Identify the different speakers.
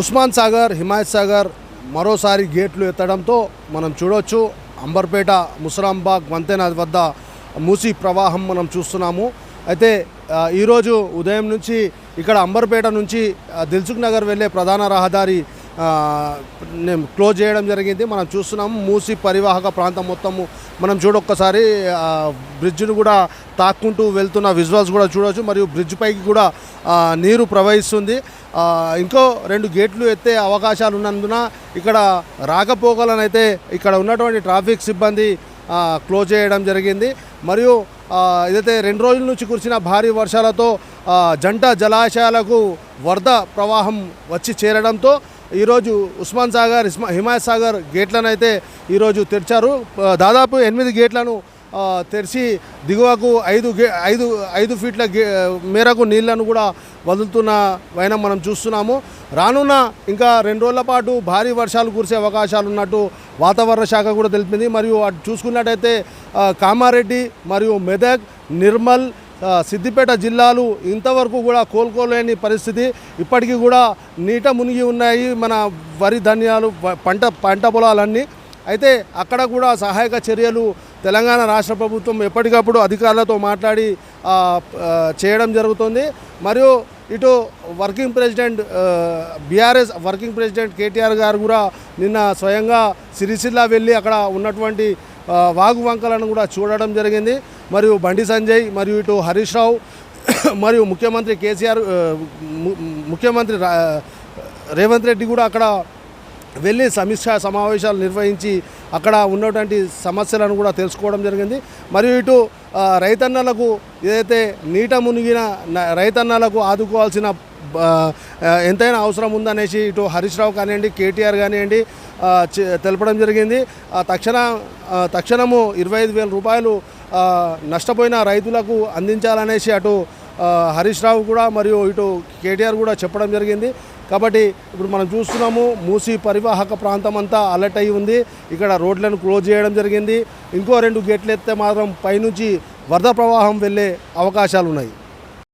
Speaker 1: ఉస్మాన్ సాగర్ హిమాయత్ సాగర్ మరోసారి గేట్లు ఎత్తడంతో మనం చూడవచ్చు అంబర్పేట ముసరాంబాగ్ వంతెన వద్ద మూసి ప్రవాహం మనం చూస్తున్నాము. అయితే ఈరోజు ఉదయం నుంచి ఇక్కడ అంబర్పేట నుంచి దిల్సుఖ్ నగర్ వెళ్ళే ప్రధాన రహదారి క్లోజ్ చేయడం జరిగింది. మనం చూస్తున్నాం మూసి పరివాహక ప్రాంతం మొత్తము. మనం చూడొక్కసారి బ్రిడ్జ్ను కూడా తాక్కుంటూ వెళ్తున్న విజువల్స్ కూడా చూడవచ్చు మరియు బ్రిడ్జ్ పైకి కూడా నీరు ప్రవహిస్తుంది. ఇంకో రెండు గేట్లు ఎత్తే అవకాశాలు ఉన్నందున ఇక్కడ రాకపోకలనైతే ఇక్కడ ఉన్నటువంటి ట్రాఫిక్ సిబ్బంది క్లోజ్ చేయడం జరిగింది. మరియు ఆ, ఏదైతే రెండు రోజుల నుంచి కురిసిన భారీ వర్షాలతో జంట జలాశయాలకు వరద ప్రవాహం వచ్చి చేరడంతో ఈరోజు ఉస్మాన్ సాగర్ ఇస్మా హిమాయత్ సాగర్ గేట్లను అయితే ఈరోజు తెరిచారు. దాదాపు ఎనిమిది గేట్లను తెరిచి దిగువకు ఐదు గే ఐదు ఐదు ఫీట్ల గే మేరకు నీళ్ళను కూడా వదులుతున్న వైనం మనం చూస్తున్నాము. రానున్న ఇంకా రెండు రోజుల పాటు భారీ వర్షాలు కురిసే అవకాశాలు ఉన్నట్టు వాతావరణ శాఖ కూడా తెలిపింది. మరియు అటు చూసుకున్నట్టయితే కామారెడ్డి మరియు మెదక్ నిర్మల్ సిద్దిపేట జిల్లాలు ఇంతవరకు కూడా కోలుకోలేని పరిస్థితి. ఇప్పటికీ కూడా నీట మునిగి ఉన్నాయి మన వరి ధాన్యాలు పంట పంట పొలాలన్నీ. అయితే అక్కడ కూడా సహాయక చర్యలు తెలంగాణ రాష్ట్ర ప్రభుత్వం ఎప్పటికప్పుడు అధికారులతో మాట్లాడి చేయడం జరుగుతుంది. మరియు ఇటు working president BRS working president KTR garu కూడా నిన్న స్వయంగా సిరిసిల్ల వెళ్ళి అక్కడ ఉన్నటువంటి వాగు వంకలను కూడా చూడడం జరిగింది. మరియు బండి సంజయ్ మరియు ఇటు హరీష్ రావు మరియు ముఖ్యమంత్రి కేసీఆర్ ముఖ్యమంత్రి రేవంత్ రెడ్డి కూడా అక్కడ వెళ్ళి సమీక్ష సమావేశాలు నిర్వహించి అక్కడ ఉన్నటువంటి సమస్యలను కూడా తెలుసుకోవడం జరిగింది. మరియు ఇటు రైతన్నలకు ఏదైతే నీట మునిగిన రైతన్నలకు ఆదుకోవాల్సిన ఎంతైనా అవసరం ఉందనేసి ఇటు హరీష్ రావు కానివ్వండి కేటీఆర్ కానివ్వండి తెలపడం జరిగింది. తక్షణ తక్షణము ఇరవై ఐదు వేల రూపాయలు నష్టపోయిన రైతులకు అందించాలనేసి అటు హరీష్ రావు కూడా మరియు ఇటు కేటీఆర్ కూడా చెప్పడం జరిగింది. కాబట్టి ఇప్పుడు మనం చూస్తున్నాము మూసి పరివాహక ప్రాంతం అంతా అలర్ట్ అయి ఉంది. ఇక్కడ రోడ్లను క్లోజ్ చేయడం జరిగింది. ఇంకో రెండు గేట్లు ఎత్తే మాత్రం పైనుంచి వరద ప్రవాహం వెళ్ళే అవకాశాలు ఉన్నాయి